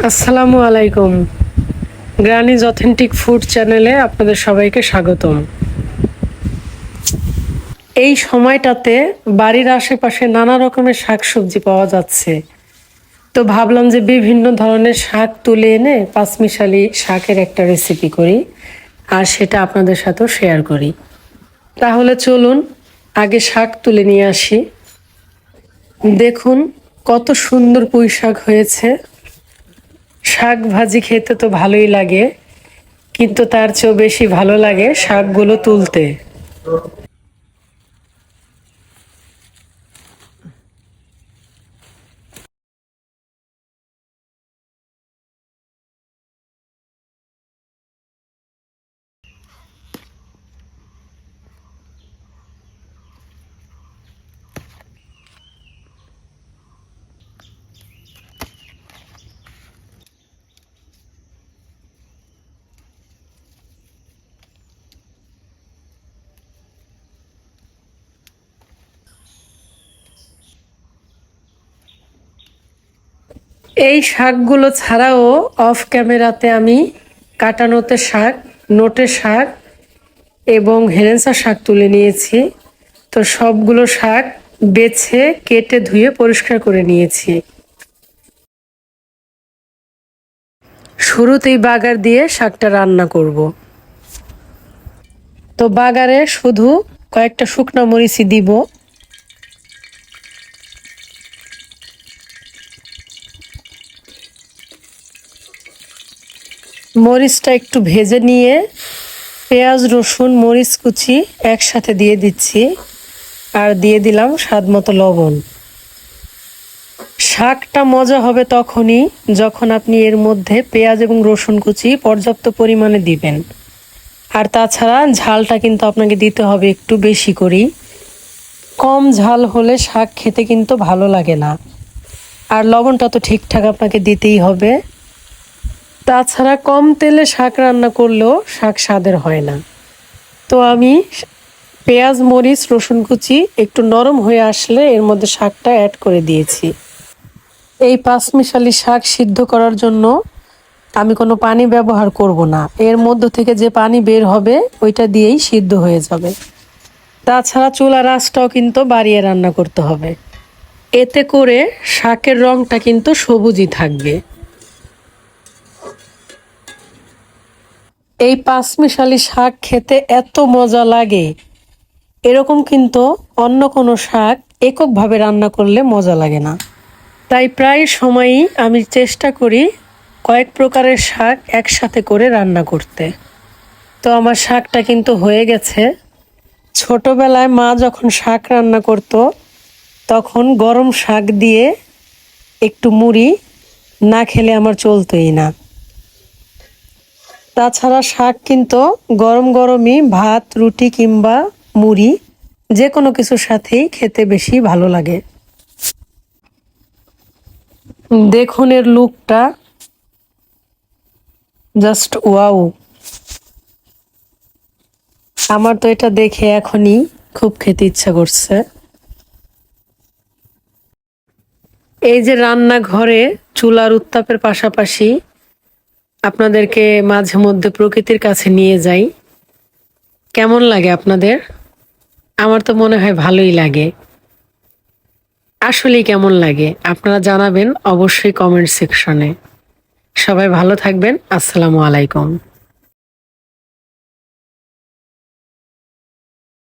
আসসালামু আলাইকুম। গ্রানিজ authentic food চ্যানেলে আপনাদের সবাইকে স্বাগতম। এই সময়টাতে বাড়ির আশেপাশে নানা রকমের শাকসবজি পাওয়া যাচ্ছে। তো ভাবলাম যে বিভিন্ন ধরনের শাক তুলে এনে পাঁচমিশালি শাকের একটা রেসিপি করি আর সেটা আপনাদের সাথেও শেয়ার করি। তাহলে চলুন আগে শাক তুলে নিয়ে আসি। দেখুন কত সুন্দর পুঁই শাক হয়েছে। শাক ভাজি খেতে তো ভালোই লাগে কিন্তু তার চেয়েও বেশি ভালো লাগে শাকগুলো তুলতে। এই শাকগুলো ছাড়াও অফ ক্যামেরাতে আমি কাটানোতে শাক, নোটে শাক এবং হেলেন্সা শাক তুলে নিয়েছি। তো সবগুলো শাক বেছে, কেটে, ধুয়ে পরিষ্কার করে নিয়েছি। শুরুতেই বাগার দিয়ে শাকটা রান্না করব। তো বাগারে শুধু কয়েকটা শুকনো মরিচি দিব। মরিচটা একটু ভেজে নিয়ে পেঁয়াজ, রসুন, মরিচ কুচি একসাথে দিয়ে দিচ্ছি আর দিয়ে দিলাম স্বাদ মতো লবণ। শাকটা মজা হবে তখনই যখন আপনি এর মধ্যে পেঁয়াজ এবং রসুন কুচি পর্যাপ্ত পরিমাণে দিবেন। আর তাছাড়া ঝালটা কিন্তু আপনাকে দিতে হবে একটু বেশি করেই। কম ঝাল হলে শাক খেতে কিন্তু ভালো লাগে না। আর লবণটা তো ঠিকঠাক আপনাকে দিতেই হবে। তাছাড়া কম তেলে শাক রান্না করলেও শাক স্বাদের হয় না। তো আমি পেঁয়াজ, মরিচ, রসুন কুচি একটু নরম হয়ে আসলে এর মধ্যে শাকটা অ্যাড করে দিয়েছি। এই পাঁচমিশালি শাক সিদ্ধ করার জন্য আমি কোনো পানি ব্যবহার করব না। এর মধ্য থেকে যে পানি বের হবে, ওইটা দিয়েই সিদ্ধ হয়ে যাবে। তাছাড়া চুলা রাসটাও কিন্তু বাড়িয়ে রান্না করতে হবে। এতে করে শাকের রংটা কিন্তু সবুজই থাকবে। এই পাঁচমিশালি শাক খেতে এত মজা লাগে। এরকম কিন্তু অন্য কোনো শাক এককভাবে রান্না করলে মজা লাগে না। তাই প্রায় সময়ই আমি চেষ্টা করি কয়েক প্রকারের শাক একসাথে করে রান্না করতে। তো আমার শাকটা কিন্তু হয়ে গেছে। ছোটবেলায় মা যখন শাক রান্না করতো, তখন গরম শাক দিয়ে একটু মুড়ি না খেলে আমার চলতোই না। তাছাড়া শাক কিন্তু গরম গরমই ভাত, রুটি কিংবা মুড়ি যে কোনো কিছুর সাথেই খেতে বেশি ভালো লাগে। দেখুন এর লুকটা। Just wow. আমার তো এটা দেখে এখনই খুব খেতে ইচ্ছা করছে। এই যে রান্নাঘরে চুলার উত্তাপের পাশাপাশি আপনাদেরকে মাঝে মধ্যে প্রকৃতির কাছে নিয়ে যাই। কেমন লাগে আপনাদের? আমার তো মনে হয় ভালোই লাগে। আসলেই কেমন লাগে? আপনারা জানাবেন অবশ্যই কমেন্ট সেকশনে সবাই ভালো থাকবেন। আসসালামু আলাইকুম।